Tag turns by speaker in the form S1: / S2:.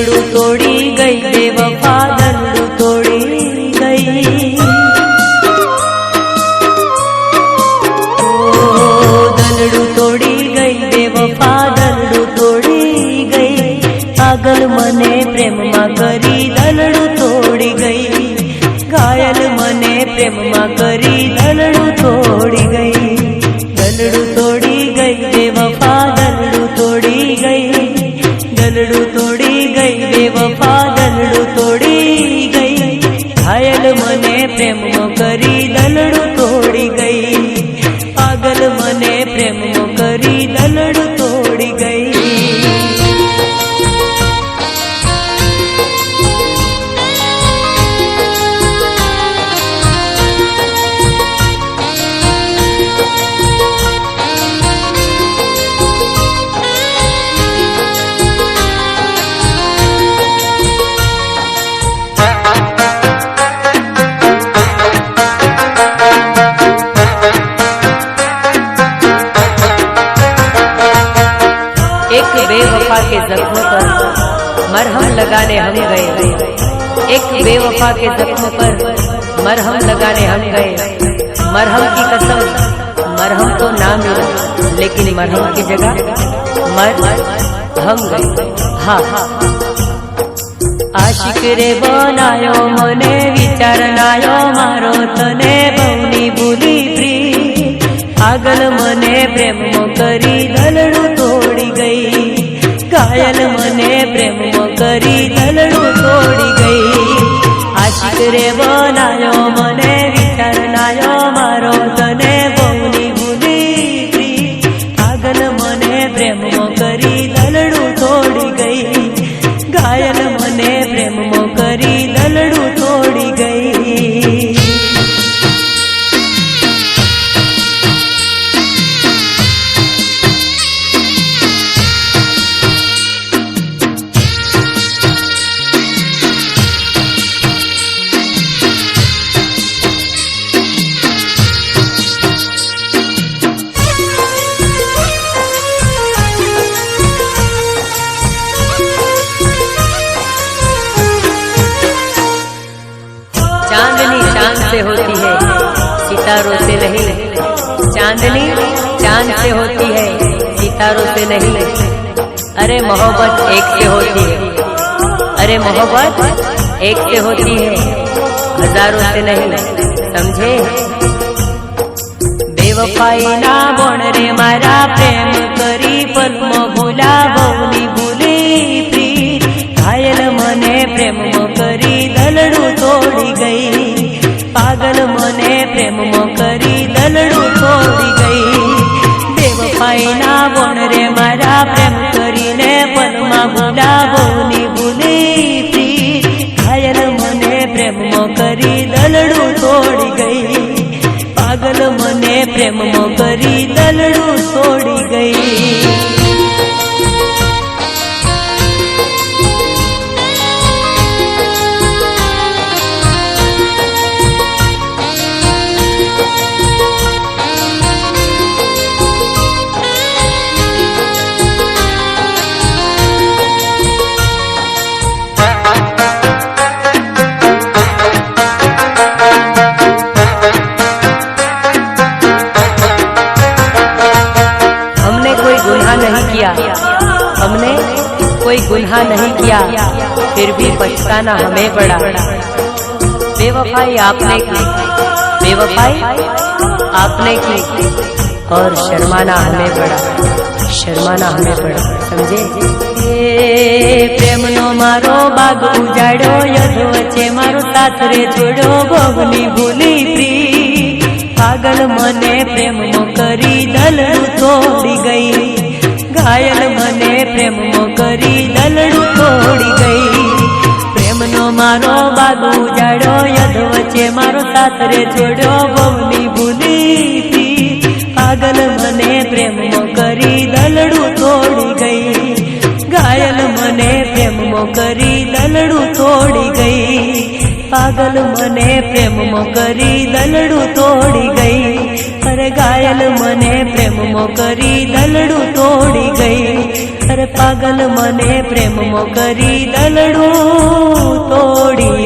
S1: દલડું તોડી ગઈ દલડું ગઈ બેવફા દલડું તોડી ગઈ આગળ મને પ્રેમમાં કરી દલડું તોડી ગઈ ઘાયલ મને પ્રેમમાં કરી દલડું તોડી ગઈ દલડું ઘાયલ મને કરી દલડું તોડી ગઈ. के जख्मों पर मरहम लगाने हम गए एक बेवफा के जख्मों पर मरहम लगाने हम गए मरहम की कसम मरहम तो ना मिला लेकिन मरहम की जगह मर हम गए हाँ हाँ આશિક રે બનાયો મને વિચાર નાયો મારો તને બહુની ભૂલી પ્રી આગળ મને પ્રેમમાં કરી રે બનાયો મને से होती है। सितारों से नहीं। चांदनी चाँद से होती है। सितारों से नहीं। अरे मोहब्बत एक से होती है। अरे मोहब्बत एक से होती है। हज़ारों से नहीं। समझे? बेवफाई ना बोण रे, मारा प्रेम करी पद्म भोला बोली બહુની ભૂલી પ્રી ઘાયલ મને પ્રેમમાં કરી દલડું તોડી ગઈ. પાગલ મને પ્રેમમાં કરી દલડું नहीं किया। हमने कोई गुनाह नहीं किया, फिर भी पछताना हमें पड़ा। बेवफाई आपने की, बेवफाई आपने की, और शर्माना हमें पड़ा, शर्माना हमें पड़ा, समझे? प्रेम नो मारो बाग उजाड़ो, यदो वच्चे मारो सासरे छोड़ो भोगनी भूल સાસરે છોડ્યો બહુની ભૂલીથી. પાગલ મને પ્રેમમાં કરી દલડું તોડી ગઈ. ઘાયલ મને પ્રેમમાં કરી દલડું તોડી ગઈ. પાગલ મને પ્રેમમાં કરી દલડું તોડી ગઈ. અરે ઘાયલ મને પ્રેમમાં કરી દલડું તોડી ગઈ. અરે અરે પાગલ મને પ્રેમમાં કરી દલડું તોડી